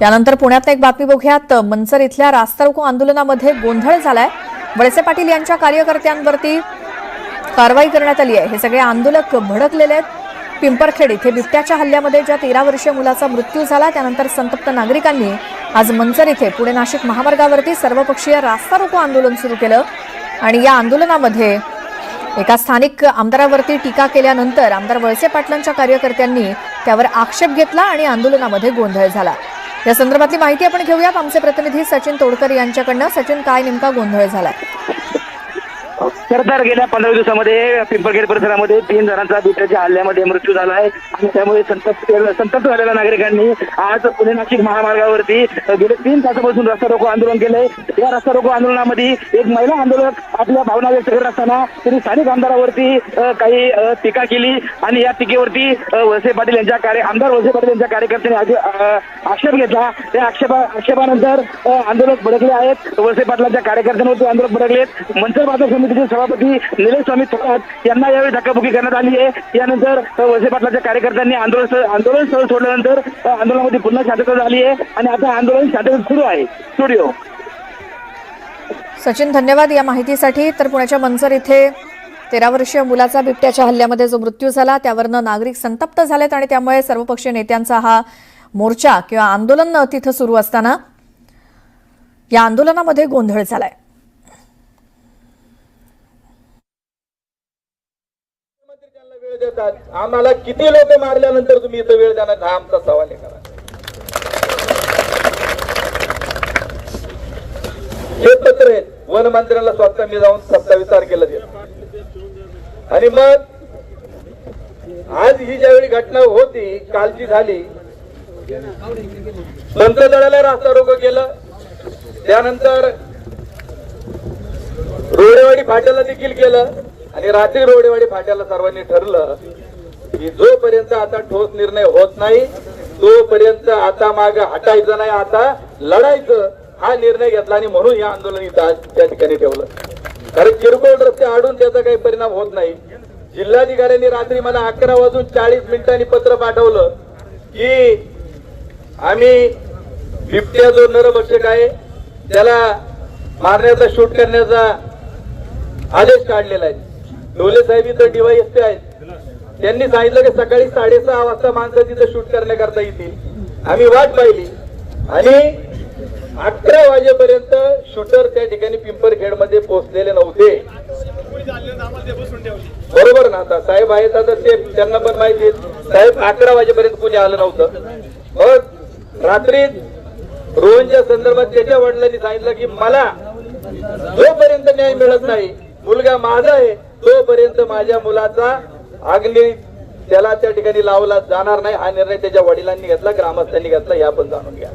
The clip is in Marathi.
यानंतर पुण्यात एक बातमी बघूयात. मनसर इथल्या रास्ता रोको आंदोलनामध्ये गोंधळ झालाय. वळसे पाटील यांच्या कार्यकर्त्यांवरती कारवाई करण्यात आली आहे. हे सगळे आंदोलक भडकलेले आहेत. पिंपरखेड इथे बिबट्याच्या हल्ल्यामध्ये ज्या तेरा वर्षीय मुलाचा मृत्यू झाला त्यानंतर संतप्त नागरिकांनी आज मनसर इथे पुणे नाशिक महामार्गावरती सर्वपक्षीय रास्ता रोको आंदोलन सुरू केलं आणि या आंदोलनामध्ये एका स्थानिक आमदारावरती टीका केल्यानंतर आमदार वळसे पाटलांच्या कार्यकर्त्यांनी त्यावर आक्षेप घेतला आणि आंदोलनामध्ये गोंधळ झाला. या संदर्भातली माहिती आपण घेऊयात. आमचे प्रतिनिधी सचिन तोडकर यांच्याकडनं. सचिन काय नेमका गोंधळ झाला सरदार तर गेल्या पंधरा दिवसामध्ये पिंपळखेड परिसरामध्ये तीन जणांचा बिबट्याच्या हल्ल्यामध्ये मृत्यू झाला आहे. आणि त्यामुळे संतप्त संतप्त झालेल्या नागरिकांनी आज पुणे नाशिक महामार्गावरती गेले तीन तासापासून रस्ता रोको आंदोलन केलंय. या रस्ता रोको आंदोलनामध्ये एक महिला आंदोलक आपल्या भावना व्यक्त करत असताना त्यांनी स्थानिक आमदारावरती काही टीका केली. आणि या टीकेवरती अ, वळसे पाटील यांच्या कार्य आमदार वळसे पाटील यांच्या कार्यकर्त्यांनी आक्षेप घेतला. त्या आक्षेपा आक्षेपानंतर आंदोलक भडकले आहेत. वळसे पाटलांच्या कार्यकर्त्यांवरती आंदोलक भडकलेत. मंचर बाजार समितीचे सभापती निलेश स्वामी थोरात यांना यावेळी धक्काबुकी करण्यात आली आहे. यानंतर वळसे कार्यकर्त्यांनी आंदोलन आंदोलन स्थळ सोडल्यानंतर आंदोलनामध्ये पुन्हा शांतता झाली आहे आणि आता आंदोलन शांतता सुरू आहे. स्टुडिओ. सचिन धन्यवाद या माहितीसाठी. तर पुण्याच्या मनसर इथे तेरा वर्षीय मुलाचा बिबट्याच्या हल्ल्यामध्ये जो मृत्यू झाला त्यावरनं नागरिक संतप्त झालेत आणि त्यामुळे सर्वपक्षीय नेत्यांचा हा मोर्चा किंवा आंदोलन तिथं सुरू असताना या आंदोलनामध्ये गोंधळ झालाय. त्यांना आम्हाला किती लोक मारल्यानंतर तुम्ही इथं वेळ द्या हा आमचा सवाल आहे. करा हे पत्र आहे वन मंत्र्यांना स्वतः मी जाऊन सत्तावीस तारखेला दिलं आणि मग आज ही ज्यावेळी घटना होती कालची झाली संत रास्ता रोग केलं. त्यानंतर रोडेवाडी फाट्याला देखील केलं. आणि रात्री रोडेवाडी फाट्याला सर्वांनी ठरलं की जोपर्यंत आता ठोस निर्णय होत नाही तोपर्यंत आता माग हटायचं नाही आता लढायचं. हा निर्णय घेतला आणि म्हणून या आंदोलन इथं त्या ठिकाणी ठेवलं. कारण किरकोळ रस्ते आडून त्याचा काही परिणाम होत नाही. जिल्हाधिकाऱ्यांनी रात्री मला अकरा वाजून चाळीस मिनिटांनी पत्र पाठवलं की आम्ही बिबट्या जो नरभक्षक आहे त्याला मारण्याचा शूट करण्याचा आदेश काढलेला आहे. डोले साहेब इथं डीवायएसपी आहेत. त्यांनी सांगितलं की सकाळी साडेसहा वाजता माणसं तिथं शूट करण्याकरता येतील. आम्ही वाट पाहिली. आणि अकरा वाजेपर्यंत शूटर त्या ठिकाणी पिंपरखेडमध्ये पोहोचलेले नव्हते. बरोबर ना आता? साहेब आहेत आता ते त्यांना पण माहिती साहेब अकरा वाजेपर्यंत कुणी आलं नव्हतं. मग रात्री रोहनच्या संदर्भात त्याच्या वडिलांनी सांगितलं की मला जोपर्यंत न्याय मिळत नाही मुलगा माझा आहे तोपर्यंत माझ्या मुलाचा अग्नी त्याला त्या ठिकाणी लावला जाणार नाही हा निर्णय त्याच्या वडिलांनी घेतला ग्रामस्थांनी घेतला या पण जाणून घ्या.